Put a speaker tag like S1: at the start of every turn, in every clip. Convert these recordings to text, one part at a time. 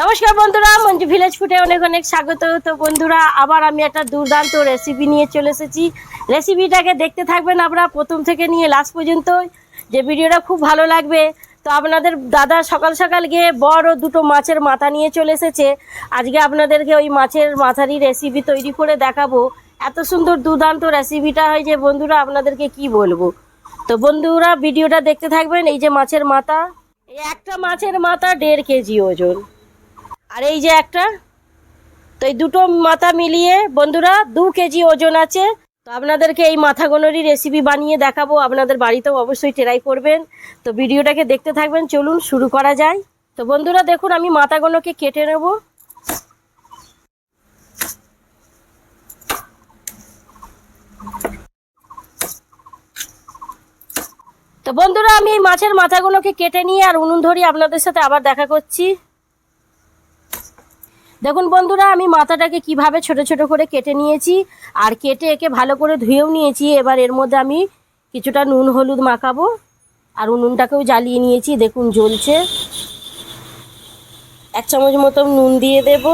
S1: নমস্কার বন্ধুরা, মঞ্জু ভিলেজ ফুটে অনেক অনেক স্বাগত। তো বন্ধুরা, আবার আমি একটা দুর্দান্ত রেসিপি নিয়ে চলে এসেছি। রেসিপিটাকে দেখতে থাকবেন আপনারা প্রথম থেকে নিয়ে লাস্ট পর্যন্ত। যে ভিডিওটা খুব ভালো লাগবে। তো আপনাদের দাদা সকাল সকাল গিয়ে বড় দুটো মাছের মাথা নিয়ে চলে এসেছে। আজকে আপনাদেরকে ওই মাছের মাথারই রেসিপি তৈরি করে দেখাবো। এত সুন্দর দুর্দান্ত রেসিপিটা হয় যে বন্ধুরা, আপনাদেরকে কি বলব? তো বন্ধুরা, ভিডিওটা দেখতে থাকবেন, এই যে মাছের মাথা। এই একটা মাছের মাথা দেড় কেজি ওজন। আর এই যে একটা, তো এই দুটো মাথা মিলিয়ে বন্ধুরা দু কেজি ওজন আছে। তো আপনাদেরকে এই মাথাগুলোরই রেসিপি বানিয়ে দেখাবো, আপনাদের বাড়িতেও অবশ্যই ট্রাই করবেন। তো ভিডিওটাকে দেখতে থাকবেন, চলুন শুরু করা যায়। তো বন্ধুরা দেখুন, আমি মাথাগুলোকে কেটে নেব। তো বন্ধুরা, আমি এই মাছের মাথাগুলোকে কেটে নিয়ে আর উনুন ধরি আপনাদের সাথে আবার দেখা করছি। দেখুন বন্ধুরা, আমি মাথাটাকে কীভাবে ছোট ছোট করে কেটে নিয়েছি আর কেটে একে ভালো করে ধুয়েও নিয়েছি। এবার এর মধ্যে আমি কিছুটা নুন হলুদ মাখাবো আর উনুনটাকেও জ্বালিয়ে নিয়েছি। দেখুন জ্বলছে। এক চামচ মতন নুন দিয়ে দেব।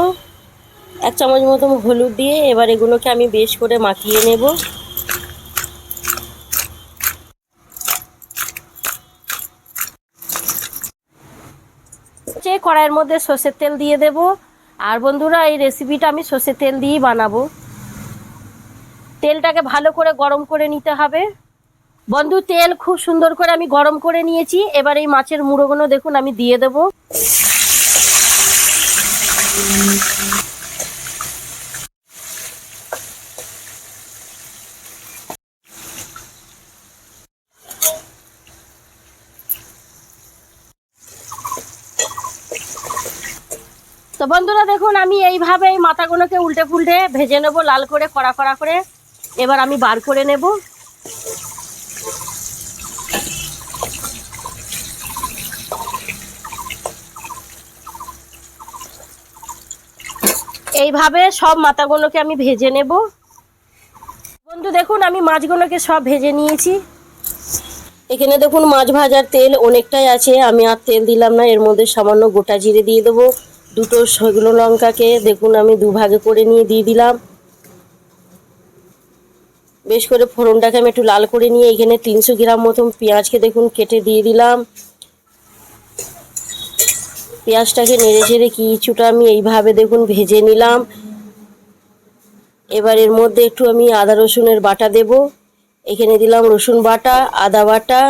S1: এক চামচ মতন হলুদ দিয়ে এবার এগুলোকে আমি বেশ করে মাখিয়ে নেব। কড়াইয়ের মধ্যে সর্ষের তেল দিয়ে দেব। আর বন্ধুরা, এই রেসিপিটা আমি সর্ষের তেল দিয়েই বানাবো। তেলটাকে ভালো করে গরম করে নিতে হবে। বন্ধু, তেল খুব সুন্দর করে আমি গরম করে নিয়েছি। এবার এই মাছের মুড়োগুলো দেখুন, আমি দিয়ে দেব। তো বন্ধুরা দেখুন, আমি এইভাবে এই মাথাগুলোকে উল্টে ফুলটে ভেজে নেব, লাল করে, কড়া কড়া করে। এবার আমি বার করে নেব। এইভাবে সব মাথাগুলোকে আমি ভেজে নেব। বন্ধু, দেখুন, আমি মাছগুলোকে সব ভেজে নিয়েছি। এখানে দেখুন, মাছ ভাজার তেল অনেকটাই আছে। আমি আর তেল দিলাম না, এর মধ্যে সামান্য গোটা জিরে দিয়ে দেবো। দুটো শুকনো লঙ্কাকে দেখুন, আমি দুভাগে করে নিয়ে দিয়ে দিলাম। বেশ করে ফোড়নটাকে আমি একটু লাল করে নিয়ে এখানে তিনশো গ্রাম মতন পেঁয়াজকে দেখুন কেটে দিয়ে দিলাম। পেঁয়াজটাকে নেড়ে চেড়ে কিছুটা আমি এইভাবে দেখুন ভেজে নিলাম। এবার এর মধ্যে একটু আমি আদা রসুনের বাটা দেব। এখানে দিলাম রসুন বাটা, আদা বাটা।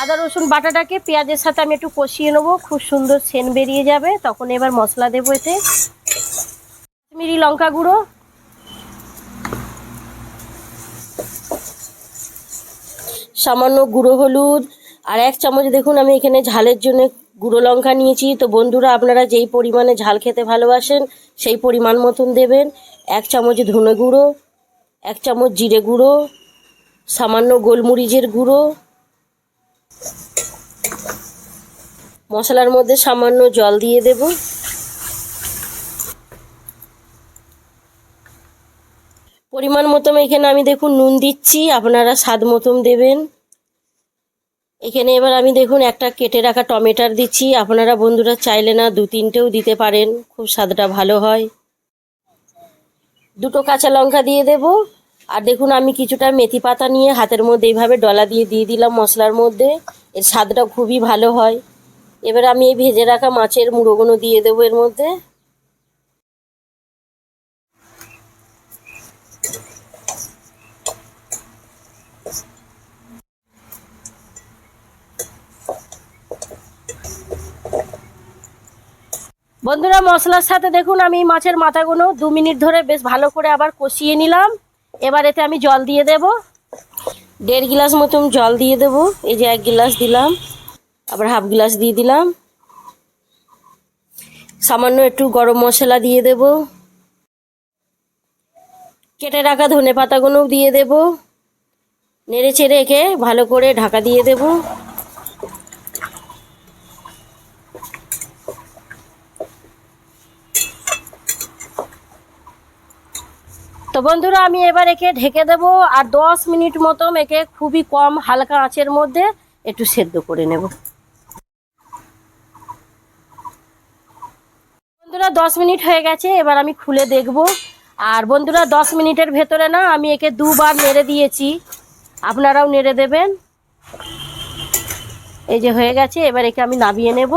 S1: আদা, রসুন বাটাটাকে পেঁয়াজের সাথে আমি একটু কষিয়ে নেব। খুব সুন্দর সেন বেরিয়ে যাবে। তখন এবার মশলা দেবো এতে। কাশ্মীরি লঙ্কা গুঁড়ো। সামান্য গুঁড়ো হলুদ। আর এক চামচ দেখুন, আমি এখানে ঝালের জন্য গুঁড়ো লঙ্কা নিয়েছি। তো বন্ধুরা, আপনারা যেই পরিমাণে ঝাল খেতে ভালোবাসেন, সেই পরিমাণ মতন দেবেন। এক চামচ ধনে গুঁড়ো, এক চামচ জিরে গুঁড়ো, সামান্য গোলমরিচের গুঁড়ো। মশলার মধ্যে সামান্য জল দিয়ে দেব। পরিমাণ মতন এখানে আমি দেখুন নুন দিচ্ছি, আপনারা স্বাদ মতন দেবেন। এখানে এবার আমি দেখুন একটা কেটে রাখা টমেটার দিচ্ছি, আপনারা বন্ধুরা চাইলে না দু তিনটেও দিতে পারেন, খুব স্বাদটা ভালো হয়। দুটো কাঁচা লঙ্কা দিয়ে দেব, আর দেখুন আমি কিছুটা মেথি পাতা নিয়ে হাতের মধ্যে এইভাবে ডলা দিয়ে দিয়ে দিলাম মশলার মধ্যে, এর স্বাদটা খুবই ভালো হয়। এবার আমি এই ভেজে রাখা মাছের মুড়োগুলো দিয়ে দেবো এর মধ্যে। বন্ধুরা, মশলার সাথে দেখুন, আমি মাছের মাথাগুলো দু মিনিট ধরে বেশ ভালো করে আবার কষিয়ে নিলাম। এবার এতে আমি জল দিয়ে দেব। দেড় গিলাস মতন জল দিয়ে দেব। এই যে এক গিলাস দিলাম। আবার হাফ গ্লাস দিয়ে দিলাম। সামান্য একটু গরম মশলা দিয়ে দেব। কেটে রাখা ধনে পাতাগুলোও দিয়ে দেব। নেড়ে চেড়ে একে ভালো করে ঢাকা দিয়ে দেব। তো বন্ধুরা, আমি এবার একে ঢেকে দেব আর দশ মিনিট মতন একে খুবই কম হালকা আঁচের মধ্যে একটু সেদ্ধ করে নেব। বন্ধুরা, দশ মিনিট হয়ে গেছে, এবার আমি খুলে দেখব। আর বন্ধুরা, দশ মিনিটের ভেতরে না, আমি একে দুবার নেড়ে দিয়েছি। আপনারাও নেড়ে দেবেন। এই যে হয়ে গেছে, এবার একে আমি নামিয়ে নেব।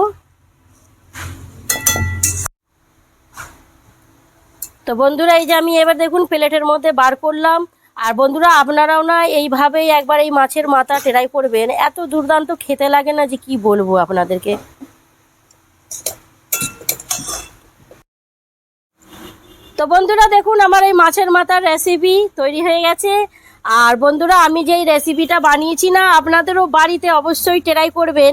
S1: তো বন্ধুরা, এই যে আমি এবার দেখুন, প্লেটের মধ্যে বার করলাম। আর বন্ধুরা, আপনারাও না, এইভাবেই একবার এই মাছের মাথা টেরাই করবেন। এত দুর্দান্ত খেতে লাগে না যে কি বলব আপনাদেরকে। তো বন্ধুরা দেখুন, আমার এই মাছের মাথার রেসিপি তৈরি হয়ে গেছে। আর বন্ধুরা, আমি যেই রেসিপিটা বানিয়েছি না, আপনাদেরও বাড়িতে অবশ্যই ট্রাই করবেন।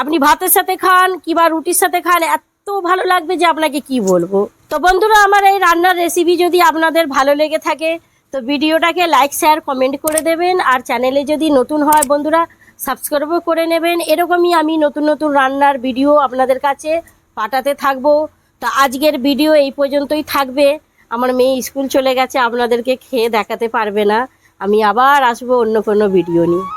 S1: আপনি ভাতের সাথে খান কিংবা রুটির সাথে খান, এত ভালো লাগবে যে আপনাকে কি বলব। তো বন্ধুরা, আমার এই রান্নার রেসিপি যদি আপনাদের ভালো লেগে থাকে, তো ভিডিওটাকে লাইক শেয়ার কমেন্ট করে দেবেন। আর চ্যানেলে যদি নতুন হয় বন্ধুরা সাবস্ক্রাইবও করে নেবেন। এরকমই আমি নতুন নতুন রান্নার ভিডিও আপনাদের কাছে পাঠাতে থাকব। তো আজকের ভিডিও এই পর্যন্তই থাকবে। আমার মেয়ে স্কুল চলে গেছে, আপনাদেরকে খেয়ে দেখাতে পারবে না। আমি আবার আসব অন্য কোনো ভিডিও নিয়ে।